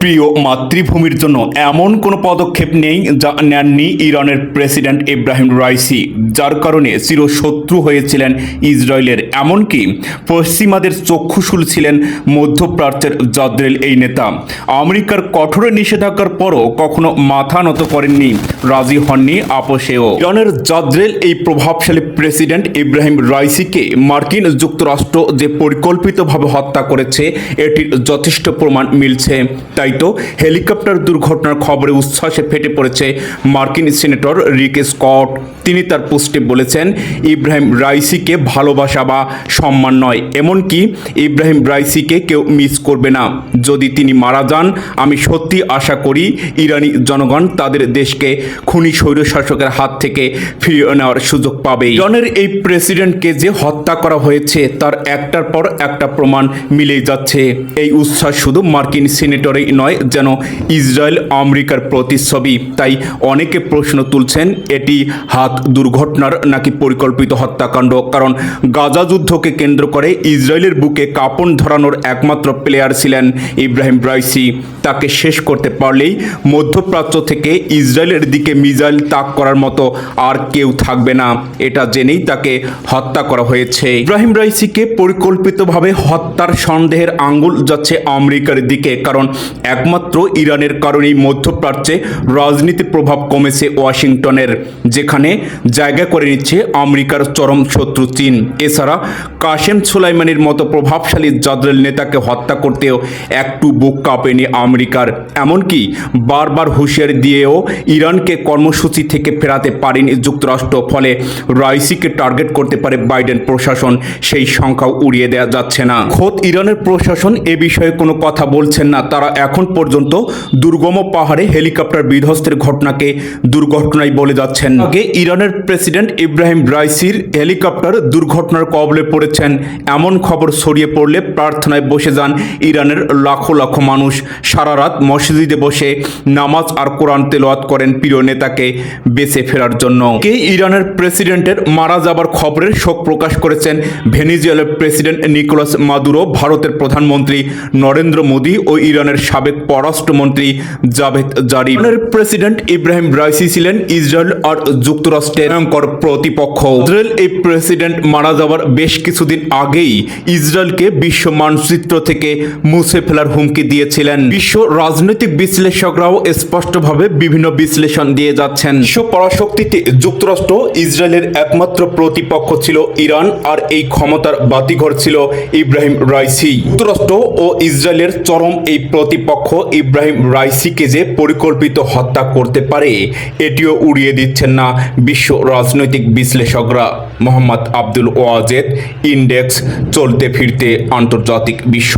প্রিয় মাতৃভূমির জন্য এমন কোনো পদক্ষেপ নেই যা নেননি ইরানের প্রেসিডেন্ট ইব্রাহিম রাইসি, যার কারণে চিরশত্রু হয়েছিলেন ইসরায়েলের। এমনকি পশ্চিমাদের চক্ষুশুল ছিলেন মধ্যপ্রাচ্যের জদ্রেল এই নেতা। আমেরিকার কঠোর নিষেধাজ্ঞার পরও কখনো মাথা নত করেননি, রাজি হননি আপোষেও ইরানের জদ্রেল এই প্রভাবশালী প্রেসিডেন্ট ইব্রাহিম রাইসিকে মার্কিন যুক্তরাষ্ট্র যে পরিকল্পিতভাবে হত্যা করেছে, এটির যথেষ্ট প্রমাণ মিলছে। তাই তো হেলিকপ্টার দুর্ঘটনার খবরে উচ্ছ্বাসে ফেটে পড়েছে মার্কিন সিনেটর রিক স্কট। তিনি তার পোস্টে বলেছেন, ইব্রাহিম রাইসিকে ভালোবাসা বা সম্মান নয়। এমনকি ইব্রাহিম রাইসিকে কেউ মিস করবে না। যদি তিনি মারা যান, আমি সত্যি আশা করি ইরানি জনগণ তাদের দেশকে খুনি স্বৈরশাসকের হাত থেকে ফিরিয়ে নেওয়ার সুযোগ পাবে ইরানের এই প্রেসিডেন্টকে যে হত্যা করা হয়েছে, তার একটার পর একটা প্রমাণ মিলেই যাচ্ছে। এই উচ্ছ্বাস শুধু মার্কিন সিনেটরেই নয় যেন ইসরায়েল আমেরিকার প্রতিচ্ছবি। তাই অনেকে প্রশ্ন তুলছেন, এটি হাত দুর্ঘটনার নাকি পরিকল্পিত হত্যাকাণ্ড? কারণ গাজা যুদ্ধকে কেন্দ্র করে ইসরায়েলের বুকে কাপড় ধরানোর একমাত্র প্লেয়ার ছিলেন ইব্রাহিম রাইসি। তাকে শেষ করতে পারলেই মধ্যপ্রাচ্য থেকে ইসরায়েলের দিকে মিজাইল তাক করার মতো আর কেউ থাকবে না। এটা জেনেই তাকে হত্যা করা হয়েছে। ইব্রাহিম রাইসিকে পরিকল্পিতভাবে হত্যার সন্দেহের আঙ্গুল যাচ্ছে আমেরিকার দিকে, কারণ একমাত্র ইরানের কারণেই মধ্যপ্রাচ্যে রাজনীতির প্রভাব কমেছে ওয়াশিংটনের, যেখানে জায়গা করে নিচ্ছে আমেরিকার চরম শত্রু চীন। এছাড়া কাশেম সুলাইমানির মতো প্রভাবশালী জাদরেল নেতাকে হত্যা করতেও একটু বুক কাঁপেনি আমেরিকার। এমনকি বারবার হুঁশিয়ারি দিয়েও ইরানকে কর্মসূচি থেকে ফেরাতে পারেনি যুক্তরাষ্ট্র, ফলে রাইসিকে টার্গেট করতে পারে বাইডেন প্রশাসন। সেই সংখ্যাও উড়িয়ে দেওয়া যাচ্ছে না। খোদ ইরানের প্রশাসন এ বিষয়ে কোনো কথা বলছেন না, তারা এখন পর্যন্ত দুর্গম পাহাড়ে হেলিকপ্টার বিধ্বস্তের ঘটনাকে দুর্ঘটনাই বলে যাচ্ছেন। আগে ইরানের প্রেসিডেন্ট ইব্রাহিম রাইসির হেলিকপ্টার দুর্ঘটনার কবলে পড়েছেন। এমন খবর ছড়িয়ে পড়লে প্রার্থনায় বসে যান ইরানের লাখো লাখো মানুষ। সারা রাত মসজিদে বসে নামাজ আর কোরআন তেলাওয়াত করেন প্রিয় নেতাকে বেঁচে ফেরার জন্য। কে ইরানের প্রেসিডেন্টের মারা যাবার খবরের শোক প্রকাশ করেছেন ভেনিজুয়েলার প্রেসিডেন্ট নিকোলাস মাদুরো, ভারতের প্রধানমন্ত্রী নরেন্দ্র মোদী ও ইরানের সাবেক পররাষ্ট্রমন্ত্রী Javad Zarif. President Ebrahim Raisi ছিলেন ইসরায়েল আর যুক্তরাষ্ট্রের ভয়ঙ্কর প্রতিপক্ষ। ইসরায়েল এই প্রেসিডেন্ট মারা যাওয়ার বেশ কিছুদিন আগেই ইসরায়েলকে বিশ্ব মানচিত্র থেকে মুছে ফেলার হুমকি দিয়েছিলেন। বিশ্ব রাজনৈতিক বিশ্লেষকরাও স্পষ্টভাবে বিভিন্ন বিশ্লেষণ দিয়ে যাচ্ছেন। বিশ্ব পরাশক্তিতে যুক্তরাষ্ট্র ইসরায়েলের একমাত্র প্রতিপক্ষ ছিল ইরান আর এই ক্ষমতার বাতিঘর ছিল ইব্রাহিম রাইসি। যুক্তরাষ্ট্র ও ইসরায়েলের চরম এই প্রতিপক্ষ ইব্রাহিম রাইসিকে যে পরিকল্পিত হত্যা করতে পারে, এটিও উড়িয়ে দিচ্ছেন না বিশ্ব রাজনৈতিক বিশ্লেষকরা। মোহাম্মদ আব্দুল ওয়াজেদ, ইন্ডেক্স, চলতে ফিরতে আন্তর্জাতিক বিশ্ব।